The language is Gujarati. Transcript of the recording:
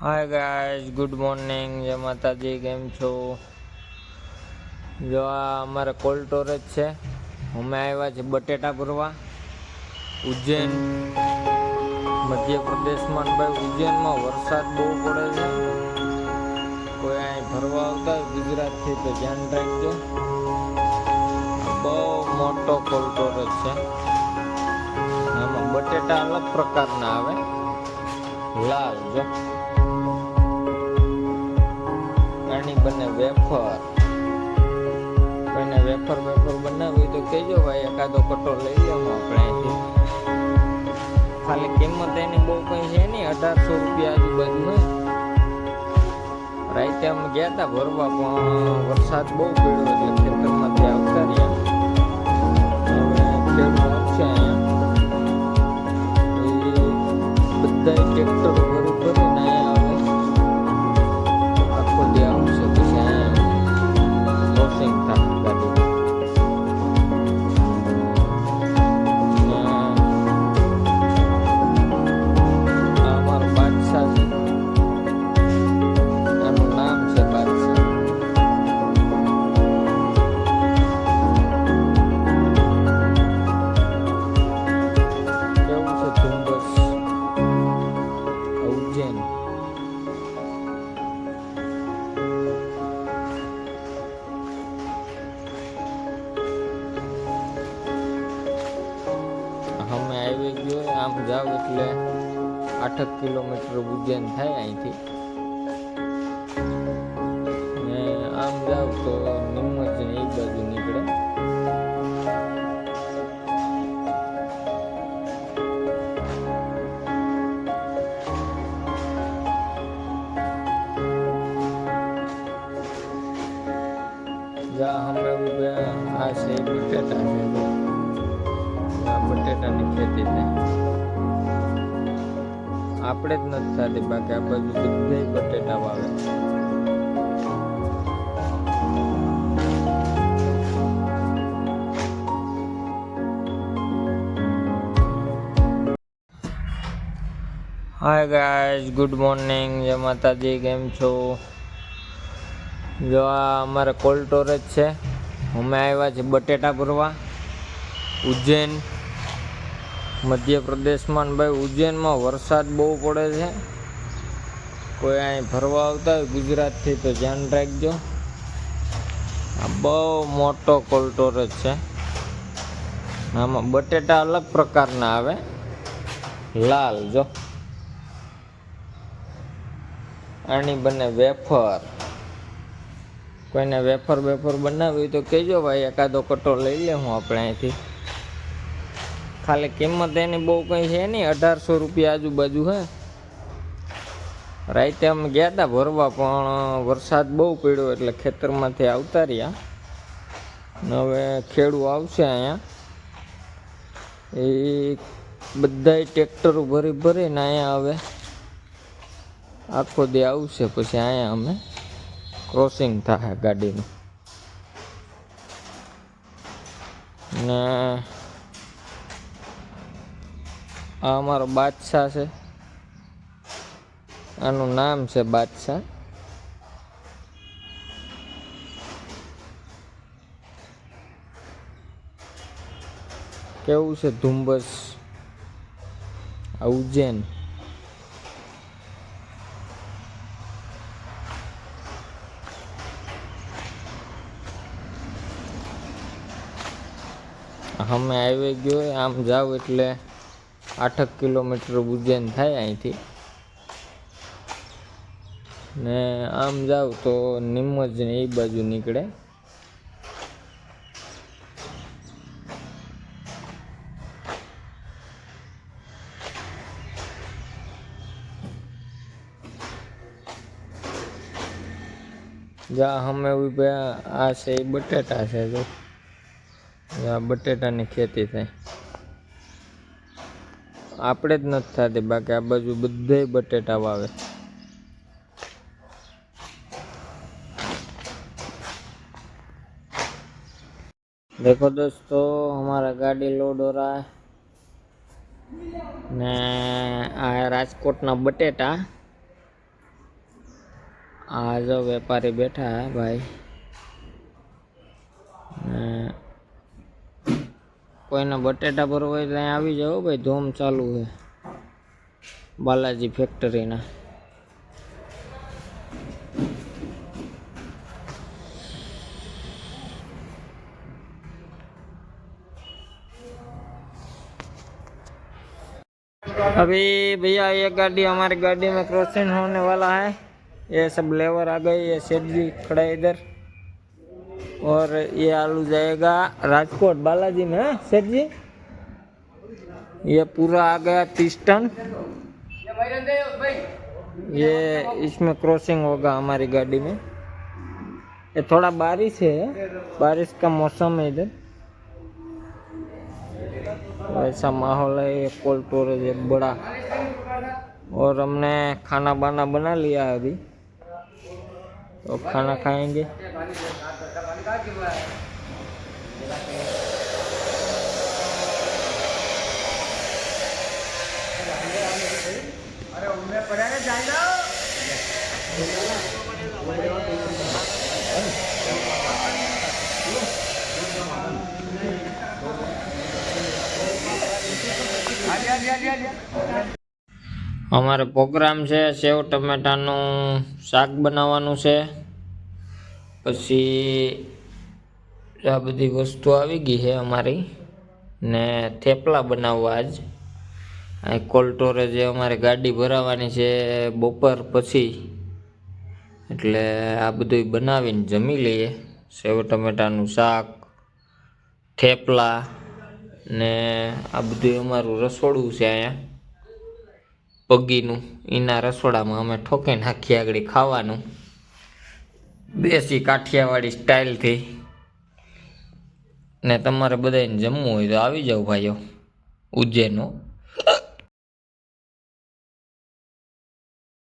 હાય ગાઈઝ ગુડ મોર્નિંગ જય માતાજી, કેમ છો? જો આ અમારે કોલ્ડ સ્ટોરેજ છે. અમે આવ્યા છે બટેટા ભરવા. ઉજ્જૈન. મધ્યપ્રદેશમાં પ્રદેશમાં ભાઈ ઉજ્જૈનમાં વરસાદ બહુ પડે છે. કોઈ અહીં ભરવા આવતા ગુજરાતથી તો ધ્યાન રાખજો. બહુ મોટો કોલ્ડ સ્ટોરેજ છે. આમાં બટેટા અલગ પ્રકારના આવે. લાલ, જો. બને વેફર. કોઈને વેફર વેફર બનાવી તો કહેજો ભાઈ, એકાદો કટો લઈ લેવો આપણે ખાલી કિંમત એની બહુ કઈ છે નહીં, અઢારસો રૂપિયા આજુબાજુ રાતે અમે ગયા હતા ભરવા, પણ વરસાદ બહુ પડ્યો એટલે ખેતરમાંથી જાવ એટલે આઠક કિલોમીટર ઉજ્જૈન થાય અહીંથી. ને આમ જાવ તો નિમજ ને એ બાજુ નીકળે. જ્યાં અમે આ છે બટેટા. આ બટેટાની ખેતી થાય. આપણે જ નથી થતી બાકી આ બાજુ બધે બટેટા વાવે હાય ગાઈઝ ગુડ મોર્નિંગ જય માતાજી, કેમ છો? જો આ અમારે કોલ્ડ સ્ટોરેજ છે. અમે આવ્યા છે બટેટા ભરવા. ઉજ્જૈન. મધ્યપ્રદેશમાં ભાઈ ઉજ્જૈનમાં વરસાદ બહુ પડે છે. કોઈ અહીં ફરવા આવતા હોય ગુજરાતથી તો ધ્યાન રાખજો. આ બહુ મોટો કોલ્ટોરેજ છે. આમાં બટેટા અલગ પ્રકારના આવે. લાલ જો. આની બને વેફર. કોઈને વેફર વેફર બનાવી તો કહેજો ભાઈ એકાદો કટો લઈ લે હું આપણે અહીંથી. ખાલી કિંમત એની બહુ કંઈ છે નહીં, અઢારસો રૂપિયા આજુબાજુ હે. રાતે અમે ગયા હતા ભરવા, પણ વરસાદ બહુ પડ્યો એટલે ખેતરમાંથી આવતા રહ્યા. હવે ખેડૂ આવશે અહીંયા. એ બધા ટ્રેક્ટરો ભરી ભરીને અહીંયા હવે આખો દે આવશે પછી અહીંયા અમે. ક્રોસિંગ થાય ગાડીનું. ને આ અમારો બાદશાહ છે. આનું નામ છે બાદશાહ. કેવું છે ધુમ્બસ ઉજ્જૈન. અમે આવી ગયો, આમ જાવ એટલે આઠક કિલોમીટર ઉજ્જૈન થાય અહીંથી. ને આમ જાવ તો નિમજ ને એ બાજુ નીકળે. જ્યાં અમે આ છે એ બટેટા છે જો બટેટાની ખેતી થાય. આપણે જ નથી થતી, બાકી આ બાજુ બધે બટેટા વાવે. દેખો દોસ્તો, અમારા ગાડી લોડ હો રહા ને આ રાજકોટના બટેટા. આ જો વેપારી બેઠા ભાઈ. ને કોઈને બટેટા ભરવા હોય તો અહીંયા આવી જાઓ ભાઈ ધોમ ચાલુ છે બાલાજી ફેક્ટરીના अभी भैया ये गाड़ी हमारी गाड़ी में क्रॉसिंग होने वाला है ये सब लेवर आ गए ये सेठ जी खड़ा है इधर और ये आलू जाएगा राजकोट। बालाजी में, है, सेठ जी? ये पूरा आ गया तीस टन। ये इसमें क्रॉसिंग होगा हमारी गाड़ी में। ये थोड़ा बारिश है, बारिश का मौसम है इधर। ऐसा माहौल है, ये कोल्ड स्टोरेज है बड़ा। और हमने खाना बाना बना लिया अभी। तो खाना खाएँगे। અમારે પ્રોગ્રામ છે સેવ ટમેટાનું શાક બનાવવાનું છે. પછી આ બધી વસ્તુ આવી ગઈ છે અમારી. ને થેપલા બનાવવા આજ. અહીં જે અમારે ગાડી ભરાવાની છે બપોર પછી. એટલે આ બધું બનાવીને જમી લઈએ. સેવ ટમેટાનું શાક, થેપલા ને આ બધું અમારું રસોડું છે અહીંયા. પગીનું. એના રસોડામાં અમે ઠોકી નાખીએ આગળ ખાવાનું. દેશી કાઠિયાવાડી સ્ટાઇલથી ને તમારે બધાને જમવું હોય તો આવી જાઓ ભાઈઓ. ઉજ્જૈનો